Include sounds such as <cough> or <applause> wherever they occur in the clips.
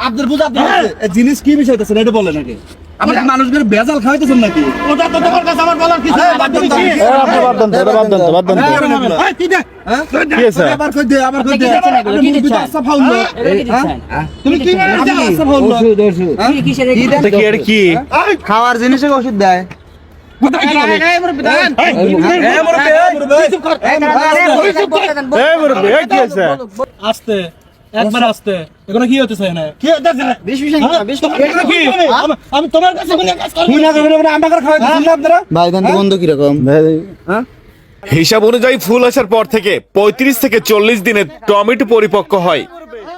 আপনার বুঝা জিনিস কি বিষয় হইতেছে এটা বলেন আগে আপনি মানুষদের বেজাল খাওয়াইতেছেন নাকি ওটা তো তোমার কাছে আমার বলার কিছু আপনি বাদ দেন এটা বাদ দেন বাদ দেন তো। কি আছে? আবার কই দে আবার কই দে কি দিচ্ছেন এগুলো? কি দিচ্ছেন? আচ্ছা ফাউল এটা কি দিচ্ছেন? তুমি কি মানে আচ্ছা ফাউল কি কিসের কি, কি? খাওয়ার জিনিসে ওষুধ দেয় আস্তে একবার আস্তে। এগুলো কি না এটা কি? আমি তোমার কাছে আমাকে আপনারা? ভাই দেন বন্ধ কীরকম? হিসাব অনুযায়ী ফুল আসার পর থেকে পঁয়ত্রিশ থেকে চল্লিশ দিনে টমেটো পরিপক্ক হয়।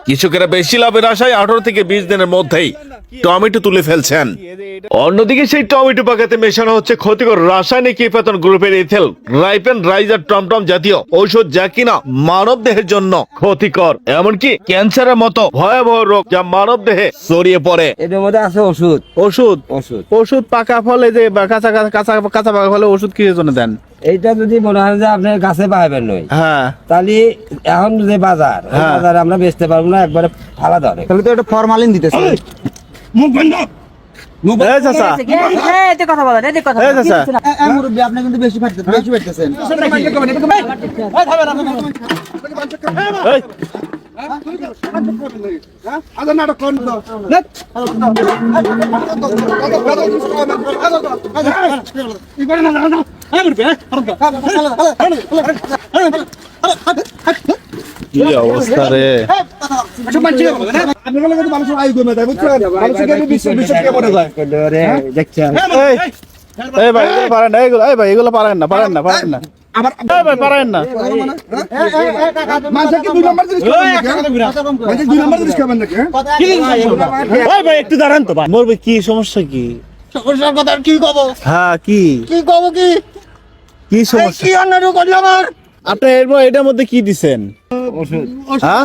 কৃষকেরা বেশি লাভের আশায় আঠারো থেকে বিশ দিনের মধ্যেই টমেটো তুলে ফেলছেন? অন্যদিকে সেই টমেটো পাকাতে মেশানো হচ্ছে ক্ষতিকর রাসায়নিক ইফাতন গ্রুপের ইথেল রাইপেন রাইজার টমটম জাতীয় ঔষধ যা কিনা মানব দেহের জন্য ক্ষতিকর এমনকি ক্যান্সারের মতো ভয়াবহ রোগ যা মানব দেহে ছড়িয়ে পড়ে। এটার মধ্যে আছে ওষুধ। ওষুধ? ওষুধ। ওষুধ পাকা ফলে যে কাঁচা কাঁচা কাঁচা পাকা ফলে ওষুধ কি জন্য দেন? এইটা যদি মনে হয় যে আপনার গাছে পাইবেন নই হ্যাঁ। তাহলে এখন যে বাজার হ্যাঁ। বাজারে আমরা বেচতে পারব না একবারে ফালা ধরে। তাহলে তো এটা ফরমালিন দিতেছে। <coughs> মুখ বন্ধ আপনি কিন্তু বেশি বেশি ফাটতেছেন নাটক কোন কি অবস্থা রে? আপনার কাছে মানুষের আয় কমে যায় বুঝছেন? মানুষকে আমি বিশ্ব বিশ্ব কে যায় একেবারে দেখছেন? এই, এই ভাই পারেন না এগুলো এই ভাই এগুলো পারেন না পারেন না পারেন না। আবার এই ভাই পারেন না। মানুষকে দুই নম্বর জিনিস খাবেন নাকি মানুষকে দুই নম্বর জিনিস খাবেন নাকি এই ভাই একটু দাঁড়ান তো মরবে কি সমস্যা কি? সমস্যার কথা কি কব? হ্যাঁ কি? কি কব কি? কি সমস্যা? কি অন্যায় করলি আমার? আপনি এর মধ্যে- এটার মধ্যে কি দিছেন? হ্যাঁ?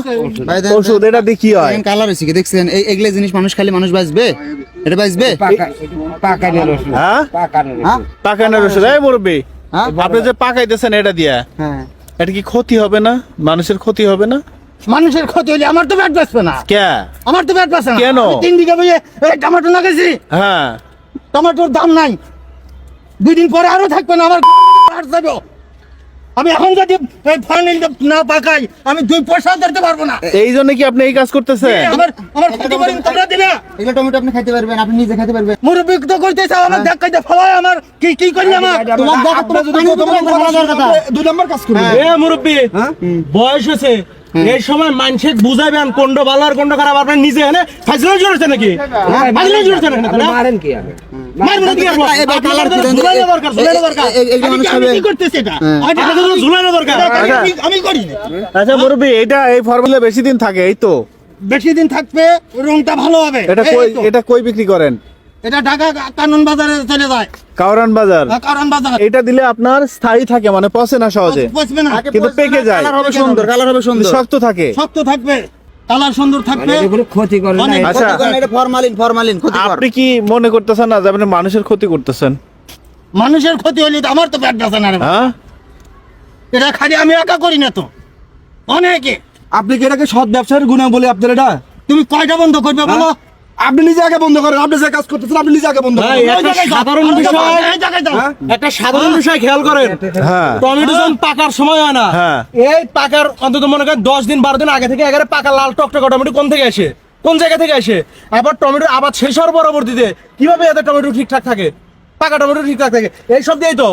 ভাই ওষুধ এটা দিয়ে কি হয়? কালার হয়েছে কি দেখছেন? এই এগুলো জিনিস মানুষ খালি মানুষ বাঁচবে? এটা বাঁচবে? পাকানের ওষুধ। হ্যাঁ? হ্যাঁ? পাকানোর ওষুধ। এই মুরব্বী হ্যাঁ? আপনি যে পাকাইতেছেন এটা দিয়া হ্যাঁ। এটা কি ক্ষতি হবে না? মানুষের ক্ষতি হবে না? মানুষের ক্ষতি হলে আমার তো পেট বাঁচবে না। কে? আমার তো পেট বাঁচবে না। কেন? তিন বিঘা বইয়ে এই টমেটো লাগাইছি হ্যাঁ। টমেটোর দাম নাই। দুই দিন পরে আরও থাকবে না আমার যাব। আমি এখন যদি এই ফাইনাল না পাকাই আমি দুই পয়সা ধরতে পারব না। এই জন্য কি আপনি এই কাজ করতেছেন? আমার আমার ক্ষতি করেন তোমরা দিবে। এগুলো টমেটো আপনি খাইতে পারবেন আপনি নিজে খাইতে পারবেন। মুরব্বী তো করতেছে আমার দেখাইতে ফলায় আমার। কি কি করি আমার তোমার দেখ তোমার যদি দুই নম্বর কাজ করবে এ মুরব্বী বয়স হয়েছে এই সময় মানুষের বুঝাইবেন কোনটা ভালো আর কোনটা খারাপ আপনার নিজে এনে ফাইজলাম জুড়েছে নাকি? ফাইজলাম জুড়েছে নাকি? মারেন কি না। আচ্ছা মুরব্বী এটা এই ফর্মুলা বেশি দিন থাকে এই তো? বেশি দিন থাকবে রংটা ভালো হবে। এটা কই এটা কই বিক্রি করেন? এটা ঢাকা কানন বাজারে চলে যায়। কাউরান বাজার। কারণ বাজার। এটা দিলে আপনার স্থায়ী থাকে মানে পচে না সহজে। পচবে না। কিন্তু পেকে যায়। কালার হবে সুন্দর কালার হবে সুন্দর। শক্ত থাকে। শক্ত থাকবে কালার সুন্দর থাকবে। ক্ষতি করে না। আচ্ছা। এটা ফরমালিন ফরমালিন ক্ষতিকর আপনি কি মনে করতেছেন না যে আপনি মানুষের ক্ষতি করতেছেন? মানুষের ক্ষতি হলে তো আমার তো পেট বাঁচে না রে হ্যাঁ? এটা খালি আমি একা করি না তো। অনেকে। আপনি কি এটাকে সৎ ব্যবসার গুণা বলে আপনার এটা? তুমি কয়টা বন্ধ করবে বলো? আপনি নিজে আগে বন্ধ করেন আপনি যে কাজ করতেছেন আপনি নিজে আগে বন্ধ ভাই, করেন সাধারণ বিষয় জায়গায়- এই জায়গায় যাও। একটা সাধারণ বিষয় খেয়াল করেন। হ্যাঁ। টমেটো যখন পাকার সময় হয় না হ্যাঁ। এই পাকার অন্তত মনে করেন দশ দিন বারো দিন আগে থেকে এগারে পাকা লাল টকটকা টমেটো কোন থেকে আসে? কোন জায়গা থেকে আসে? আবার টমেটো আবার শেষ হওয়ার পরবর্তীতে কীভাবে এত টমেটো ঠিকঠাক থাকে? পাকা টমেটো ঠিকঠাক থাকে? এই সব দিয়েই তো।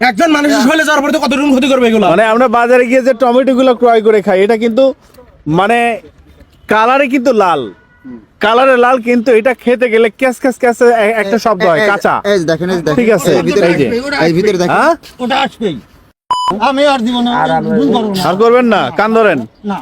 একজন মানুষের শরীরে যাওয়ার পরে তো কতটুকু ক্ষতি করবে এগুলো? মানে আমরা বাজারে গিয়ে যে টমেটো গুলো ক্রয় করে খাই এটা কিন্তু মানে কালারে কিন্তু লাল। কালারে লাল কিন্তু এটা খেতে গেলে ক্যাস ক্যাস ক্যাস একটা শব্দ হয় কাঁচা। এই যে দেখেন এই যে ঠিক আছে, এই ভিতরে এই এই ভিতরে দেখেন। হ্যাঁ? ওটা আসবেই। আমি আর দিব না ভুল করব না। আর করবেন না কান ধরেন। না